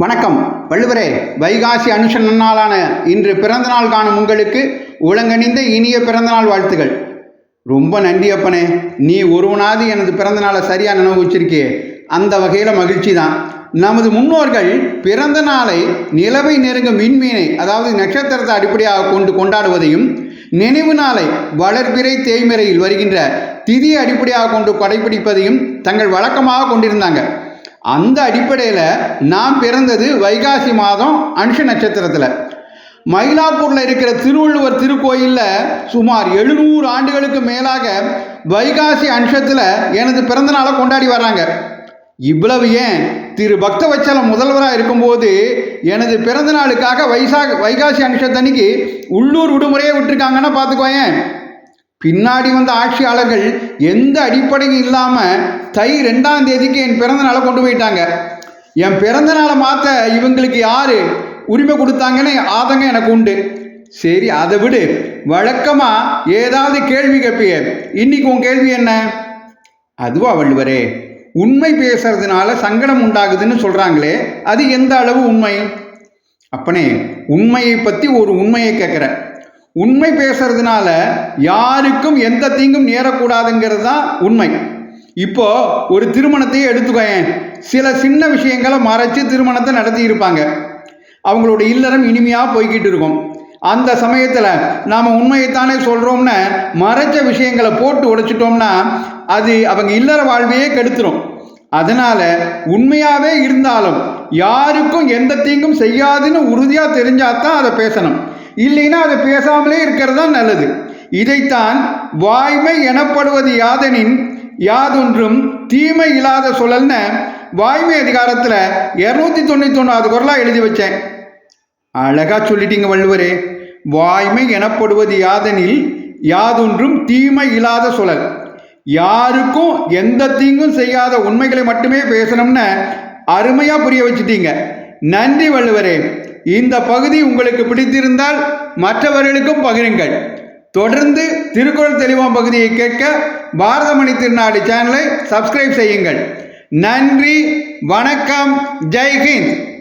வணக்கம். வள்ளுவரே வைகாசி அனுஷன் நாளான இன்று பிறந்தநாள் காணும் உங்களுக்கு உலங்கணிந்த இனிய பிறந்தநாள் வாழ்த்துகள். ரொம்ப நன்றி அப்பனே. நீ ஒருவனாவது எனது பிறந்தநாளை சரியாக நினைவு வச்சிருக்கியே. அந்த வகையில் மகிழ்ச்சி தான் நமது முன்னோர்கள் பிறந்த நாளை நிலவை நெருங்கும் மின்மீனை அதாவது நட்சத்திரத்தை அடிப்படையாக கொண்டு கொண்டாடுவதையும் நினைவு நாளை வளர்பிறை தேய்மறையில் வருகின்ற திதியை அடிப்படையாக கொண்டு கடைபிடிப்பதையும் தங்கள் வழக்கமாக கொண்டிருந்தாங்க. அந்த அடிப்படையில் நான் பிறந்தது வைகாசி மாதம் அனுஷ நட்சத்திரத்தில். மயிலாப்பூரில் இருக்கிற திருவள்ளுவர் திருக்கோயிலில் சுமார் எழுநூறு ஆண்டுகளுக்கு மேலாக வைகாசி அனுஷத்தில் எனது பிறந்தநாளை கொண்டாடி வர்றாங்க. இவ்வளவு ஏன்? திரு பக்தவச்சலம் முதல்வராக இருக்கும்போது எனது பிறந்த நாளுக்காக வைசாக வைகாசி அனுஷத்தன்னைக்கு உள்ளூர் விடுமுறையே விட்டுருக்காங்கன்னா பார்த்துக்கோயேன். பின்னாடி வந்த ஆட்சியாளர்கள் எந்த அடிப்படையும் இல்லாமல் தை ரெண்டாம் தேதிக்கு என் பிறந்த நாளை கொண்டு போயிட்டாங்க. என் பிறந்த நாளை மாற்ற இவங்களுக்கு யார் உரிமை கொடுத்தாங்கன்னு ஆதங்கம் எனக்கு உண்டு. சரி அதை விடு. வழக்கமாக ஏதாவது கேள்வி கேட்பிய. இன்னைக்கு உன் கேள்வி என்ன? அதுவா வள்ளுவரே உண்மை பேசுறதுனால சங்கடம் உண்டாகுதுன்னு சொல்கிறாங்களே அது எந்த அளவு உண்மை? அப்பனே உண்மையை பற்றி ஒரு உண்மையை கேட்குறேன் உண்மை பேசுறதுனால யாருக்கும் எந்த தீங்கும் நேரக்கூடாதுங்கிறது தான் உண்மை. இப்போ ஒரு திருமணத்தையே எடுத்துக்கோயேன். சில சின்ன விஷயங்களை மறைச்சு திருமணத்தை நடத்தி இருப்பாங்க அவங்களோட இல்லறம் இனிமையாக போய்கிட்டு இருக்கும். அந்த சமயத்தில் நாம் உண்மையைத்தானே சொல்கிறோம்னு மறைச்ச விஷயங்களை போட்டு உடைச்சிட்டோம்னா அது அவங்க இல்லற வாழ்வையே கெடுத்துரும். அதனால் உண்மையாகவே இருந்தாலும் யாருக்கும் எந்த தீங்கும் செய்யாதுன்னு உறுதியாக தெரிஞ்சாதான் அதை பேசணும். இல்லைன்னா அதை பேசாமலே இருக்கிறது தான் நல்லது. இதைத்தான் வாய்மை எனப்படுவது யாதெனின் யாதொன்றும் தீமை இல்லாத சொல்லல்னு வாய்மை அதிகாரத்தில் இரநூத்தி தொண்ணூற்றி ஒன்றாவது குரலாக எழுதி வச்சேன். அழகா சொல்லிட்டீங்க வள்ளுவரே. வாய்மை எனப்படுவது யாதெனில் யாதொன்றும் தீமை இல்லாத சுழல். யாருக்கும் எந்த தீங்கும் செய்யாத உண்மைகளை மட்டுமே பேசணும்னு அருமையாக புரிய வச்சுட்டீங்க. நன்றி வள்ளுவரே. இந்த பகுதி உங்களுக்கு பிடித்திருந்தால் மற்றவர்களுக்கும் பகிருங்கள். தொடர்ந்து திருக்குறள் தெளிவாம் பகுதியை கேட்க பாரதமணி திருநாடு சேனலை சப்ஸ்கிரைப் செய்யுங்கள். நன்றி வணக்கம் ஜெய்ஹிந்த்